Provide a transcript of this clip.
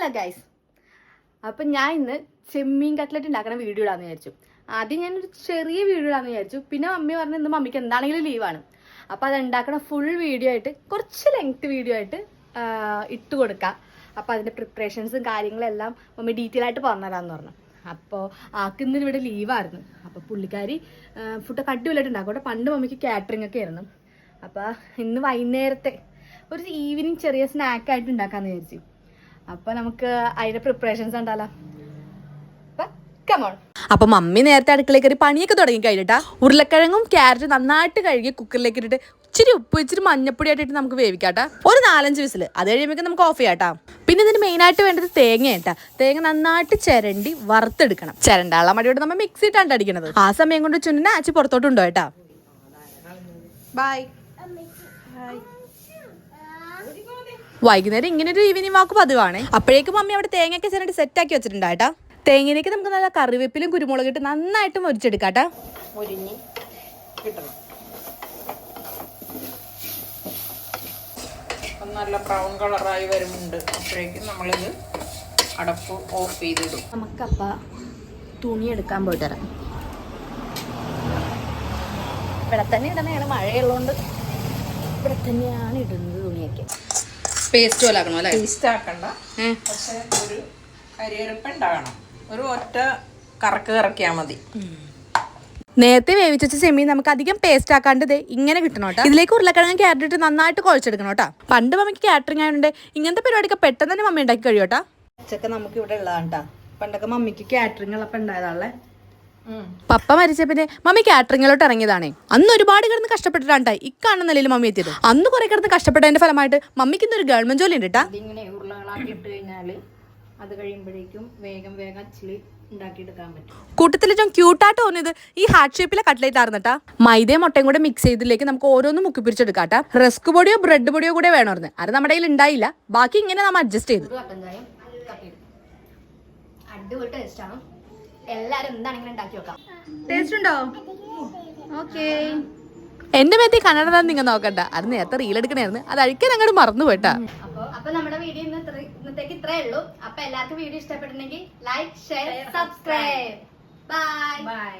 Hello guys അപ്പം ഞാൻ ഇന്ന് ചെമ്മീൻ കട്ട്ലറ്റ് ഉണ്ടാക്കുന്ന വീഡിയോ ഇടാന്ന് വിചാരിച്ചു. ആദ്യം ഞാനൊരു ചെറിയ വീഡിയോ ഇടാന്ന് വിചാരിച്ചു. പിന്നെ മമ്മി പറഞ്ഞു ഇന്ന് മമ്മിക്ക് എന്താണെങ്കിലും ലീവാണ് അപ്പം അത് ഉണ്ടാക്കണ ഫുൾ വീഡിയോ ആയിട്ട് കുറച്ച് ലെങ്ത് വീഡിയോ ആയിട്ട് ഇട്ട് കൊടുക്കാം. അപ്പം അതിന്റെ പ്രിപ്പറേഷൻസും കാര്യങ്ങളെല്ലാം മമ്മി ഡീറ്റെയിൽ ആയിട്ട് പറഞ്ഞുതരാമെന്ന് പറഞ്ഞു. അപ്പോൾ ആക്ക് ഇന്ന് ഇവിടെ ലീവായിരുന്നു അപ്പോൾ പുള്ളിക്കാരി ഫുഡൊക്കെ അടിപൊളിയായിട്ട് ഉണ്ടാക്കും പണ്ട് മമ്മിക്ക് കാറ്ററിംഗ് ഒക്കെ ആയിരുന്നു. അപ്പോൾ ഇന്ന് വൈകുന്നേരത്തെ ഒരു ഈവനിങ് ചെറിയ സ്നാക്കായിട്ട് ഉണ്ടാക്കാമെന്ന് വിചാരിച്ചു. അപ്പൊ നമുക്ക് അതിന്റെ പ്രിപ്പറേഷൻസ് ഉണ്ടല്ലോ കമോൺ അപ്പൊ മമ്മി നേരത്തെ അടുക്കളയിൽ കയറി പണിയൊക്കെ തുടങ്ങി കഴിഞ്ഞിട്ടാ. ഉരുളക്കിഴങ്ങും ക്യാരറ്റ് നന്നായിട്ട് കഴുകി കുക്കറിലേക്ക് ഇട്ടിട്ട് ഇച്ചിരി ഉപ്പ് ഇച്ചിരി മഞ്ഞപ്പൊടി ആയിട്ടിട്ട് നമുക്ക് വേവിക്കാട്ടാ. ഒരു നാലഞ്ച് വിസിൽ അത് കഴിയുമ്പോൾ നമുക്ക് ഓഫ് ചെയ്യാട്ടാ. പിന്നെ ഇതിന് മെയിൻ ആയിട്ട് വേണ്ടത് തേങ്ങ കേട്ടാ തേങ്ങ നന്നായിട്ട് ചിരണ്ടി വറുത്തെടുക്കണം. ചിരണ്ടാള മടിയോട് നമ്മൾ മിക്സി ഇട്ടാണ്ട് അടിക്കണത്. ആ സമയം കൊണ്ട് ചുണ്ടിനെ ആച്ചി പുറത്തോട്ടുണ്ടോ ഏട്ടാ ബൈ വൈകുന്നേരം ഇങ്ങനെ ഒരു ഈവനിങ് വാക്ക് പതിവാണ്. അപ്പോഴേക്കും മമ്മി അവിടെ തേങ്ങയൊക്കെ ചിരണ്ടി സെറ്റാക്കി വെച്ചിട്ടുണ്ടായിട്ടാ തേങ്ങയിലേക്ക് നമുക്ക് നല്ല കറിവേപ്പിലും കുരുമുളക് ഇട്ട് നന്നായിട്ട് മുരിച്ചെടുക്കാട്ടാ മുരിഞ്ഞ് കിട്ടണം. അപ്പം നല്ല ബ്രൗൺ കളറായി വരുന്നുണ്ട്. അപ്പോഴേക്കും നമ്മളിത് അടപ്പ് ഓഫ് ചെയ്തിടും. നമുക്കപ്പ തുണി എടുക്കാൻ പോയിട്ട് ഇവിടെ തന്നെ ഇടണേ മഴയുള്ളതുകൊണ്ട്. ഇവിടെ തന്നെയാണ് ഇടുന്നത് തുണിയൊക്കെ. പേസ്റ്റ് പോലെ ആക്കണം അല്ലേ? പേസ്റ്റ് ആക്കണ്ട. പക്ഷെ ഒരു കരിയരപ്പ് ഉണ്ടാകണം. ഒരു ഒറ്റ കറക്ക് കറക്കിയാൽ മതി. നേരത്തെ വേവിച്ച ചെമ്മീൻ നമുക്ക് അധികം പേസ്റ്റ് ആക്കാണ്ട് ദേ ഇങ്ങനെ കിട്ടണം കേട്ടോ. ഇതിലേക്ക് ഉരുളക്കിഴങ്ങ് ക്യാരറ്റ് ഇട്ട് നന്നായിട്ട് കുഴച്ചെടുക്കണം കേട്ടോ. പണ്ട് മമ്മിക്ക് കാറ്ററിംഗ് ആയതുകൊണ്ട് ഇങ്ങനത്തെ പരിപാടിക്ക് പെട്ടെന്ന് തന്നെ മമ്മി ഉണ്ടാക്കി കഴിയോട്ടാ ഉച്ചയ്ക്ക് നമുക്ക് ഇവിടെ ഉള്ളതാണ് കേട്ടോ. പണ്ടൊക്കെ മമ്മിക്ക് കാറ്ററിംഗ് ഉള്ളപ്പോൾ ഉണ്ടായതാണല്ലേ പപ്പ മരിച്ച പിന്നെ മമ്മി കാറ്ററിങ്ങിലോട്ട് ഇറങ്ങിയതാണേ. അന്ന് ഒരുപാട് കിടന്ന് കഷ്ടപ്പെട്ടിട്ടാണ് ട്ടോ ഈ കാണുന്ന നിലയിൽ മമ്മി എത്തിയത്. അന്ന് കുറെ കിടന്ന് കഷ്ടപ്പെട്ടതിന്റെ ഫലമായിട്ട് മമ്മിക്ക് ഇന്നൊരു ഗവൺമെന്റ് ജോലി ഉണ്ട് കേട്ടാ ഇതിങ്ങനെ ഉരുളകളാക്കി ഇട്ട് കഴിഞ്ഞാൽ അത് കഴിയുമ്പോഴേക്കും വേഗം വേഗം അച്ചിലി കൂട്ടത്തിൽ ഏറ്റവും ക്യൂട്ടായിട്ട് തോന്നിയത് ഈ ഹാർട്ട് ഷേപ്പിലെ കട്ട്ലേറ്റ് ആയിരുന്നട്ടാ മൈദയും മുട്ടയും കൂടെ മിക്സ് ചെയ്തിലേക്ക് നമുക്ക് ഓരോന്നും മുക്കി പിരിച്ചെടുക്കാട്ടാ റസ്ക് പൊടിയോ ബ്രെഡ് പൊടിയോ കൂടെ വേണമെന്ന് അത് നമ്മുടെ കയ്യിൽ ഉണ്ടായില്ല. ബാക്കി ഇങ്ങനെ നമ്മൾ അഡ്ജസ്റ്റ് ചെയ്തു. അടിപൊളി ടേസ്റ്റ് ആണ്. എല്ലാരും എന്താണെങ്കിലും ഉണ്ടാക്കി വെക്കാം. ടേസ്റ്റ് ഉണ്ടോ? ഓക്കേ എന്റെ മേത്തി കന്നഡ നിങ്ങൾ നോക്കണ്ട. അത് നേരത്തെ റീൽ എടുക്കണായിരുന്നു. അത് അഴിക്കാൻ അങ്ങോട്ട് മറന്നു പോയിട്ടാ അപ്പൊ അപ്പൊ നമ്മുടെ വീഡിയോ ഇന്ന് ഇന്നത്തേക്ക് ഇത്രേ ഉള്ളൂ. അപ്പൊ എല്ലാവർക്കും വീഡിയോ ഇഷ്ടപ്പെട്ടിട്ടുണ്ടെങ്കിൽ like share subscribe bye bye